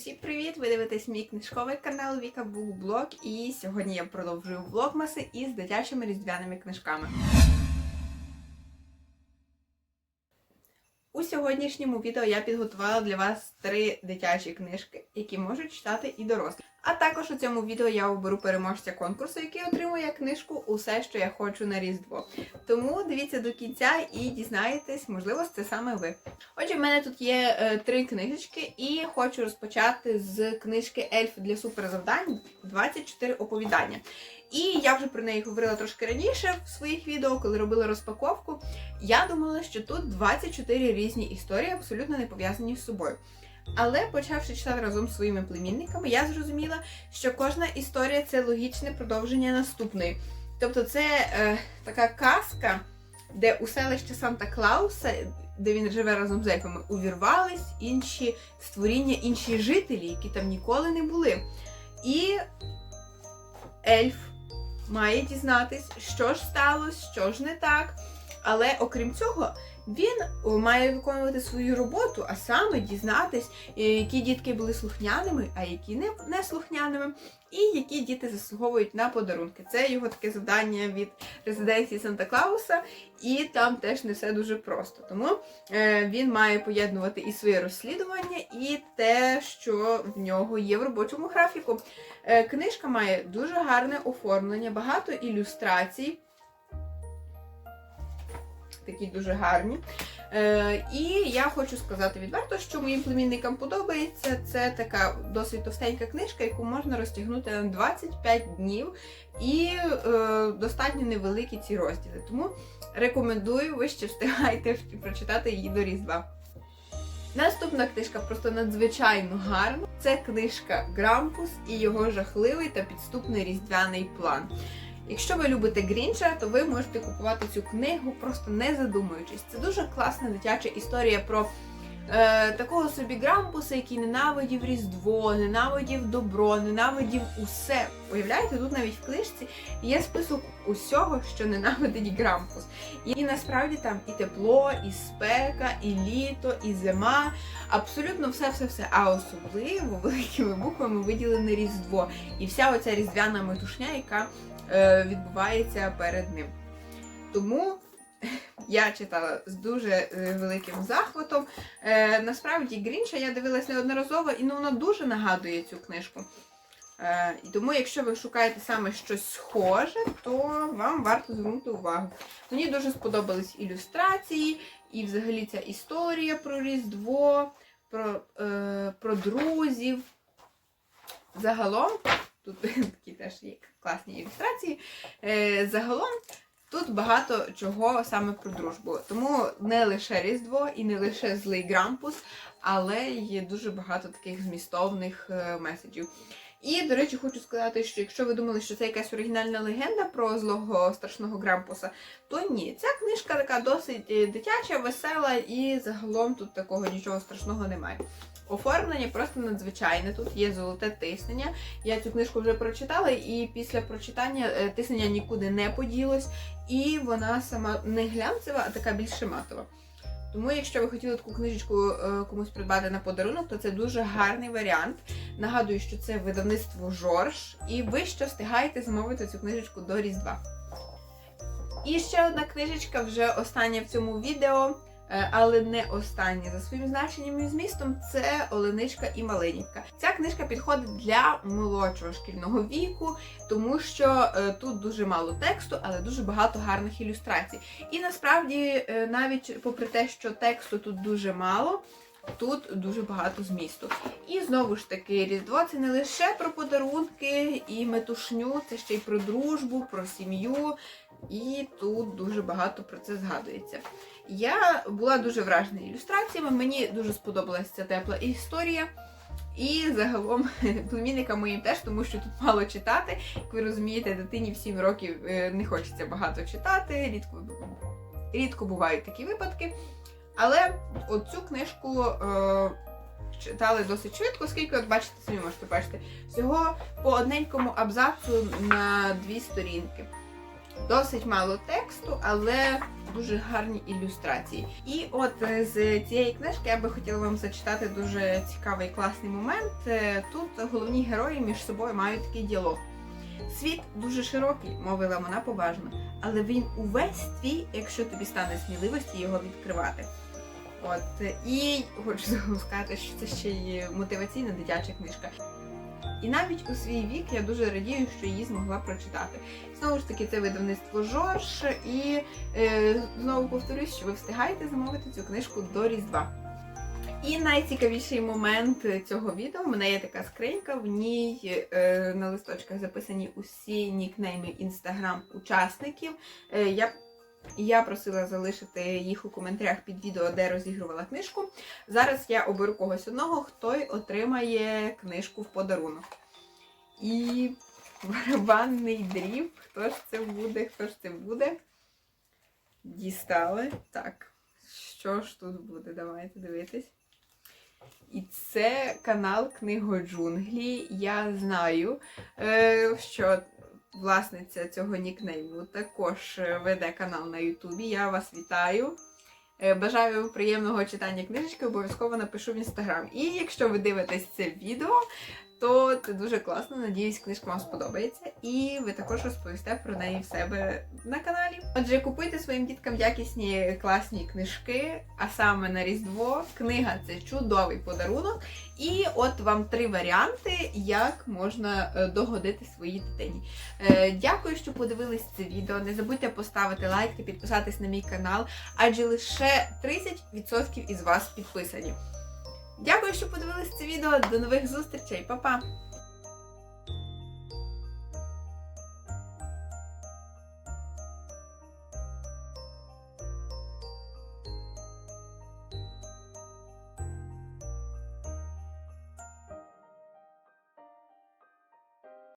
Усім привіт! Ви дивитесь мій книжковий канал Віка Букблог і сьогодні я продовжую влогмаси із дитячими різдвяними книжками. У сьогоднішньому відео я підготувала для вас три дитячі книжки, які можуть читати і дорослі. А також у цьому відео я оберу переможця конкурсу, який отримує книжку Усе, що я хочу на Різдво. Тому дивіться до кінця і дізнаєтесь, можливо, це саме ви. Отже, в мене тут є е, три книжечки, і хочу розпочати з книжки Ельф для суперзавдань 24 оповідання. І я вже про неї говорила трошки раніше в своїх відео, коли робила розпаковку. Я думала, що тут 24 різні історії, абсолютно не пов'язані з собою. Але почавши читати разом з своїми племінниками, я зрозуміла, що кожна історія це логічне продовження наступної. Тобто, це е, така казка, де у селище Санта Клауса, де він живе разом з ельфами, увірвались інші створіння, інші жителі, які там ніколи не були. І ельф має дізнатись, що ж сталося, що ж не так. Але окрім цього, він має виконувати свою роботу, а саме дізнатись, е, які дітки були слухняними, а які не, слухняними, і які діти заслуговують на подарунки. Це його таке завдання від резиденції Санта Клауса, і там теж не все дуже просто. Тому е, він має поєднувати і своє розслідування, і те, що в нього є в робочому графіку. Е, книжка має дуже гарне оформлення, багато ілюстрацій. Такі дуже гарні. Е, і я хочу сказати відверто, що моїм племінникам подобається. Це така досить товстенька книжка, яку можна розтягнути на 25 днів, і е, достатньо невеликі ці розділи. Тому рекомендую, ви ще встигайте прочитати її до Різдва. Наступна книжка просто надзвичайно гарна. Це книжка Грампус і його жахливий та підступний різдвяний план. Якщо ви любите Грінча, то ви можете купувати цю книгу, просто не задумуючись. Це дуже класна дитяча історія про е, такого собі Грампуса, який ненавидів Різдво, ненавидів добро, ненавидів усе. Уявляєте, тут навіть в книжці є список усього, що ненавидить Грампус. І насправді там і тепло, і спека, і літо, і зима. Абсолютно все-все-все. А особливо великими буквами виділене Різдво. І вся оця різдвяна метушня, яка е, відбувається перед ним. Тому я читала з дуже е, великим захватом. Е, насправді Грінша я дивилась неодноразово, і ну, вона дуже нагадує цю книжку. Е, і тому, якщо ви шукаєте саме щось схоже, то вам варто звернути увагу. Мені дуже сподобались ілюстрації, і взагалі ця історія про Різдво, про, е, про друзів. Загалом, тут такі теж є класні ілюстрації. Е, загалом тут багато чого саме про дружбу. Тому не лише Різдво і не лише злий Грампус, але є дуже багато таких змістовних е, меседжів. І, до речі, хочу сказати, що якщо ви думали, що це якась оригінальна легенда про злого страшного Грампуса, то ні. Ця книжка така досить е, дитяча, весела, і загалом тут такого нічого страшного немає. Оформлення просто надзвичайне. Тут є золоте тиснення. Я цю книжку вже прочитала, і після прочитання е, тиснення нікуди не поділось, і вона сама не глянцева, а така більше матова. Тому, якщо ви хотіли таку книжечку е, комусь придбати на подарунок, то це дуже гарний варіант. Нагадую, що це видавництво Жорж, і ви ще встигаєте замовити цю книжечку до Різдва. І ще одна книжечка, вже остання в цьому відео, але не остання за своїм значенням і змістом, це Оленичка і Малинівка. Ця книжка підходить для молодшого шкільного віку, тому що е, тут дуже мало тексту, але дуже багато гарних ілюстрацій. І насправді, е, навіть попри те, що тексту тут дуже мало. Тут дуже багато змісту. І знову ж таки, Різдво це не лише про подарунки і метушню, це ще й про дружбу, про сім'ю. І тут дуже багато про це згадується. Я була дуже вражена ілюстраціями, мені дуже сподобалася ця тепла історія. І загалом племінникам моїм теж, тому що тут мало читати. Як ви розумієте, дитині в 7 років е, не хочеться багато читати, рідко, рідко бувають такі випадки. Але оцю книжку е, читали досить швидко, оскільки, от бачите, самі можете бачити, всього по одненькому абзацу на дві сторінки. Досить мало тексту, але дуже гарні ілюстрації. І от е, з цієї книжки я би хотіла вам зачитати дуже цікавий класний момент. Е, Тут головні герої між собою мають такий діалог. Світ дуже широкий, мовила вона поважно, але він увесь твій, якщо тобі стане сміливості його відкривати. От е, і хочу сказати, що це ще й мотиваційна дитяча книжка. І навіть у свій вік я дуже радію, що її змогла прочитати. Знову ж таки, це видавництво Жорж, і е, знову повторюсь, що ви встигаєте замовити цю книжку до Різдва. І найцікавіший момент цього відео. У мене є така скринька, в ній е, на листочках записані усі нікнейми інстаграм-учасників. Е, я, я просила залишити їх у коментарях під відео, де розігрувала книжку. Зараз я оберу когось одного, хто й отримає книжку в подарунок. І барабанний дріб. Хто ж це буде? Хто ж це буде? Дістали. Так, що ж тут буде? Давайте дивитись. І це канал Книгоджунглі. Я знаю, е, що власниця цього нікнейму також е, веде канал на Ютубі. Я вас вітаю. Бажаю Бажаю приємного читання книжечки, обов'язково напишу в інстаграм. І якщо ви дивитесь це відео, то це дуже класно. Надіюсь, книжка вам сподобається. І ви також розповісте про неї в себе на каналі. Отже, купуйте своїм діткам якісні класні книжки, а саме на Різдво. Книга це чудовий подарунок. І от вам три варіанти, як можна е, догодити своїй дитині. Е, Дякую, що подивились це відео. Не забудьте поставити лайк та підписатись на мій канал, адже лише 30% із вас підписані. Дякую, що подивились це відео. До нових зустрічей, Па-па!